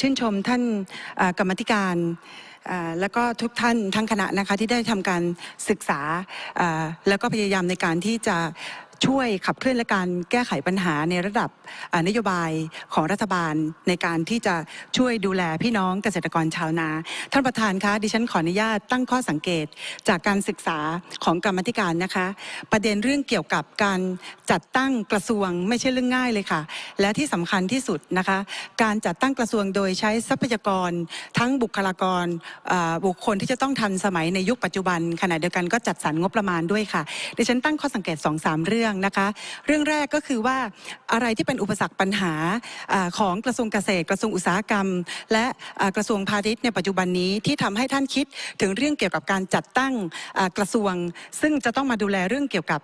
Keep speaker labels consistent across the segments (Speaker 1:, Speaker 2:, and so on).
Speaker 1: ชื่นชมท่านกรรมธิการแล้วก็ทุกท่านทั้งคณะนะคะที่ได้ทำการศึกษาแล้วก็พยายามในการที่จะ ช่วยขับเคลื่อนและการแก้ไขปัญหาในระดับนโยบายของรัฐบาลในการที่จะช่วยดูแลพี่น้องเกษตรกรชาวนา ท่านประธานคะดิฉันขออนุญาตตั้งข้อสังเกตจากการศึกษาของกรรมธิการนะคะ ประเด็นเรื่องเกี่ยวกับการจัดตั้งกระทรวงไม่ใช่เรื่องง่ายเลยค่ะ และที่สำคัญที่สุดนะคะ การจัดตั้งกระทรวงโดยใช้ทรัพยากร ทั้งบุคลากรบุคคลที่จะต้องทันสมัยในยุคปัจจุบันขณะเดียวกันก็จัดสรรงบประมาณด้วยค่ะดิฉันตั้งข้อสังเกต2อสามเรื่องนะคะ เรื่องแรกก็คือว่าอะไรที่เป็นอุปสรรคปัญหาอของกระทรวงเกษตร กระทรวงอุตสาหกรรม และกระทรวงพาณิชย์ในปัจจุบันนี้ที่ทำให้ท่านคิดถึงเรื่องเกี่ยวกับการจัดตั้งกระทรวง ซึ่งจะต้องมาดูแลเรื่องเกี่ยวกับ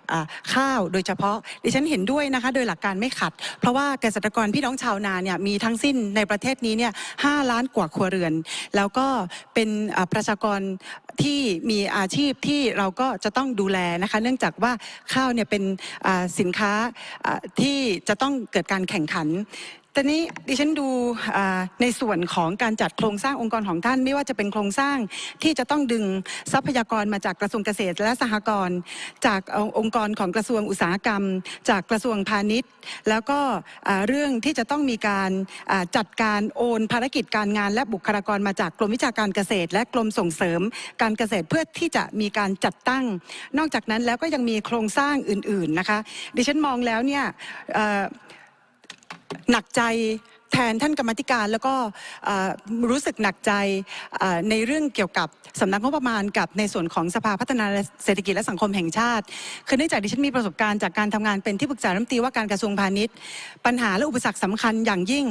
Speaker 1: ข้าวโดยเฉพาะดิฉันเห็นด้วยนะคะโดยหลักการไม่ขัด เพราะว่าเกษตรกรพี่น้องชาวนาเนี่ยมีทั้งสิ้นในประเทศนี้เนี่ยห้าล้านกว่าครัวเรือน แล้วก็เป็นประชากรที่มีอาชีพที่เราก็จะต้องดูแลนะคะ เนื่องจากว่าข้าวเนี่ยเป็นสินค้าที่จะต้องเกิดการแข่งขัน ตอนนี้ดิฉันดูในส่วนของการจัดโครงสร้างองค์กรของท่าน ไม่ว่าจะเป็นโครงสร้างที่จะต้องดึงทรัพยากรมาจากกระทรวงเกษตรและสหกรณ์จากองค์กรของกระทรวงอุตสาหกรรม จากกระทรวงพาณิชย์ แล้วก็เรื่องที่จะต้องมีการจัดการโอนภารกิจการงาน และบุคลากรมาจากกรมวิชาการเกษตร และกรมส่งเสริม การเกษตรเพื่อที่จะมีการจัดตั้ง นอกจากนั้นแล้วก็ยังมีโครงสร้างอื่นๆนะคะ ดิฉันมองแล้วเนี่ย หนักใจแทนท่านกรรมธิการแล้วก็รู้สึกหนักใจในเรื่องเกี่ยวกับสำนักงบประมาณกับในส่วนของสภาพัฒนาเศรษฐกิจและสังคมแห่งชาติ คือเนื่องจากดิฉันมีประสบการณ์จากการทำงานเป็นที่ปรึกษารัฐมนตรีว่าการกระทรวงพาณิชย์ ปัญหาและอุปสรรคสำคัญอย่างยิ่ง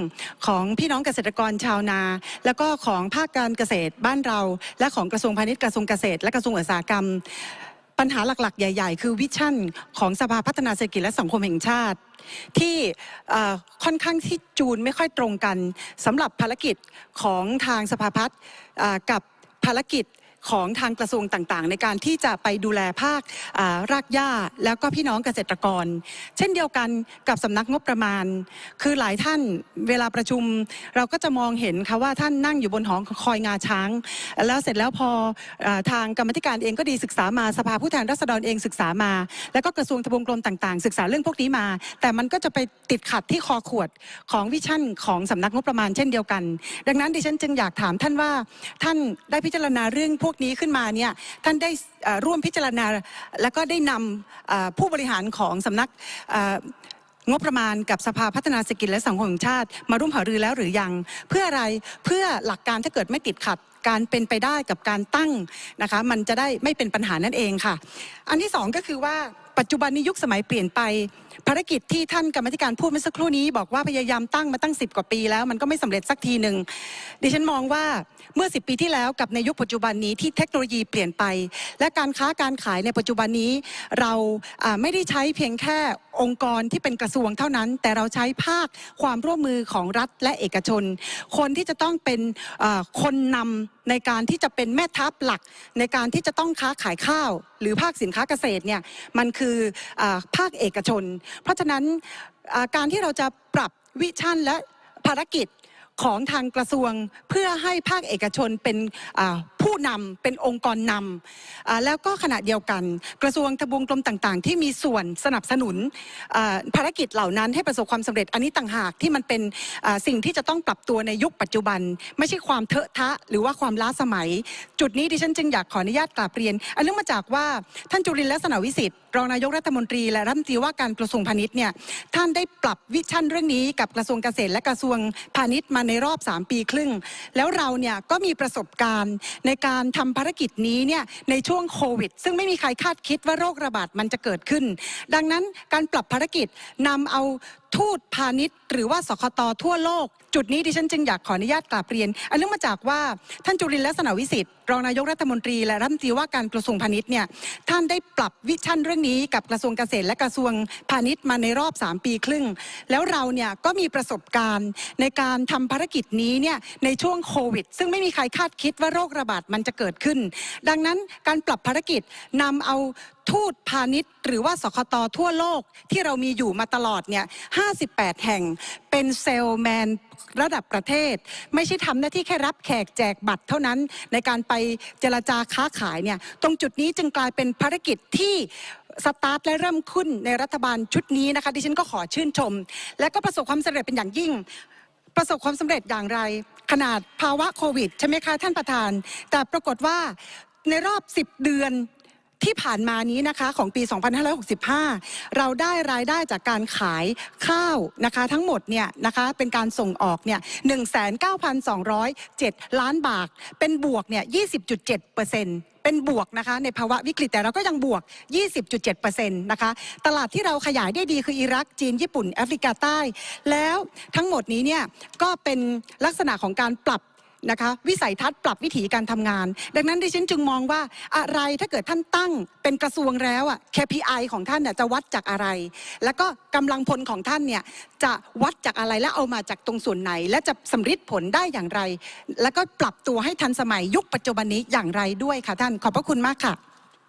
Speaker 1: ของพี่น้องเกษตรกรชาวนา แล้วก็ของภาคการเกษตรบ้านเรา และของกระทรวงพาณิชย์กระทรวงเกษตร และกระทรวงอุตสาหกรรม ปัญหาหลักๆ ใหญ่ ๆ คือวิชั่นของสภาพัฒนาเศรษฐกิจและสังคมแห่งชาติ ที่ค่อนข้างที่จูนไม่ค่อยตรงกันสำหรับภารกิจของทางสภาพัฒน์กับภารกิจ ของทางกระทรวงต่างๆ ในการที่จะไปดูแลภาครากหญ้าแล้วก็พี่น้องเกษตรกร เช่นเดียวกันกับสำนักงบประมาณ คือหลายท่านเวลาประชุม เราก็จะมองเห็นค่ะว่าท่านนั่งอยู่บนหอคอยงาช้าง แล้วเสร็จแล้วพออทางกรรมธิการเองก็ดีศึกษามาสภาผู้แทนราษฎรเองศึกษามา แล้วก็กระทรวงทบวงกรมต่างๆ ศึกษาเรื่องพวกนี้มา แต่มันก็จะไปติดขัดที่คอขวดของวิชั่นของสำนักงบประมาณเช่นเดียวกัน ดังนั้นดิฉันจึงอยากถามท่านว่าท่านได้พิจารณาเรื่องพวกนี้ขึ้นมาเนี่ยท่านได้ร่วมพิจารณา แล้วก็ได้นำผู้บริหารของสำนักงบประมาณกับสภาพัฒนาเศรษฐกิจและสังคมแห่งชาติ มาร่วมหารือแล้วหรือยัง เพื่ออะไรเพื่อหลักการถ้าเกิดไม่ติดขัดการเป็นไปได้กับการตั้งนะคะมันจะได้ไม่เป็นปัญหานั่นเองค่ะ อันที่สองก็คือว่า ปัจจุบันนี้ยุคสมัยเปลี่ยนไป ภารกิจที่ท่านกรรมธิการพูดเมื่อสักครู่นี้ บอกว่าพยายามตั้งมาตั้ง 10 กว่าปีแล้วมันก็ไม่สำเร็จสักทีหนึ่งดิฉันมองว่าเมื่อ 10 ปีที่แล้วกับในยุคปัจจุบันนี้ที่เทคโนโลยีเปลี่ยนไป และการค้าการขายในปัจจุบันนี้ เราไม่ได้ใช้เพียงแค่องค์กรที่เป็นกระทรวงเท่านั้น แต่เราใช้ภาคความร่วมมือของรัฐและเอกชน คนที่จะต้องเป็นคนนำในการที่จะเป็นแม่ทัพหลัก ในการที่จะต้องค้าขายข้าว หรือภาคสินค้าเกษตรเนี่ยมันคืออภาคเอกชน เพราะฉะนั้นการที่เราจะปรับวิชั่นและภารกิจของทางกระทรวงเพื่อให้ภาคเอกชนเป็น ผู้นำเป็นองค์กรนำอ่าแล้วก็ขณะเดียวกัน กระทรวงทบวงกรมต่าง ๆ ที่มีส่วนสนับสนุนภารกิจเหล่านั้นให้ประสบความสำเร็จอันนี้ต่างหากที่มันเป็นสิ่งที่จะต้องปรับตัวในยุคปัจจุบัน ไม่ใช่ความเถอะทะหรือว่าความล้าสมัย จุดนี้ดิฉันจึงอยากขออนุญาตกราบเรียน อันเนื่องมาจากว่าท่านจุรินทร์ลักษณะวิสิทธิ์รองนายกรัฐมนตรีและรัฐมนตรีว่าการกระทรวงพาณิชย์เนี่ยท่านได้ปรับวิชั่นเรื่องนี้กับกระทรวงเกษตรและกระทรวงพาณิชย์มาในรอบ 3 ปีครึ่ง แล้วเราเนี่ยก็มีประสบการณ์ในการทำภารกิจนี้เนี่ยในช่วงโควิด ซึ่งไม่มีใครคาดคิดว่าโรคระบาดมันจะเกิดขึ้น ดังนั้นการปรับภารกิจนำเอา ทูตพาณิชย์ หรือว่าสคตทั่วโลก จุดนี้ดิฉันจึงอยากขออนุญาตกราบเรียน อันเนื่องมาจากว่าท่านจุรินทร์ลักษณะวิสิทธิ์รองนายกรัฐมนตรีและรัฐมนตรีว่าการกระทรวงพาณิชย์เนี่ยท่านได้ปรับวิชั่นเรื่องนี้กับกระทรวงเกษตร และกระทรวงพาณิชย์มาในรอบ 3 ปีครึ่ง แล้วเราเนี่ยก็มีประสบการณ์ในการทำภารกิจนี้เนี่ยในช่วงโควิด ซึ่งไม่มีใครคาดคิดว่าโรคระบาดมันจะเกิดขึ้น ดังนั้นการปรับภารกิจนำเอาทูตพาณิชย์ หรือว่าสคตทั่วโลกที่เรามีอยู่มาตลอดเนี่ย58 แห่งเป็นเซลแมนระดับประเทศ ไม่ใช่ทำหน้าที่แค่รับแขกแจกบัตรเท่านั้นในการไปเจรจาค้าขายเนี่ยตรงจุดนี้จึงกลายเป็นภารกิจที่สตาร์ทและเริ่มขึ้นในรัฐบาลชุดนี้นะคะดิฉันก็ขอชื่นชม และก็ประสบความสำเร็จเป็นอย่างยิ่ง ประสบความสำเร็จอย่างไร ขนาดภาวะโควิด ใช่ไหมคะท่านประธาน แต่ปรากฏว่าในรอบ 10 เดือน ที่ผ่านมานี้นะคะของปี 2565 เราได้รายได้จากการขายข้าวนะคะทั้งหมดเนี่ยนะคะเป็นการส่งออกเนี่ย19,207 ล้านบาท เป็นบวกเนี่ย20.7เปอร์เซ็นต์เป็นบวกนะคะในภาวะวิกฤตแต่เราก็ยังบวก 20.7%นะคะ ตลาดที่เราขยายได้ดีคืออิรักจีน ญี่ปุ่น แอฟริกาใต้ แล้วทั้งหมดนี้เนี่ยก็เป็นลักษณะของการปรับ นะคะวิสัยทัศน์ปรับวิถีการทำงาน ดังนั้นดิฉันจึงมองว่าอะไรถ้าเกิดท่านตั้งเป็นกระทรวงแล้วอะ KPI ของท่านน่ะจะวัดจากอะไร แล้วก็กำลังพลของท่านเนี่ยจะวัดจากอะไรและเอามาจากตรงส่วนไหน และจะสำฤทธิ์ผลได้อย่างไร แล้วก็ปรับตัวให้ทันสมัยยุคปัจจุบันนี้อย่างไรด้วยค่ะท่าน ขอบพระคุณมากค่ะ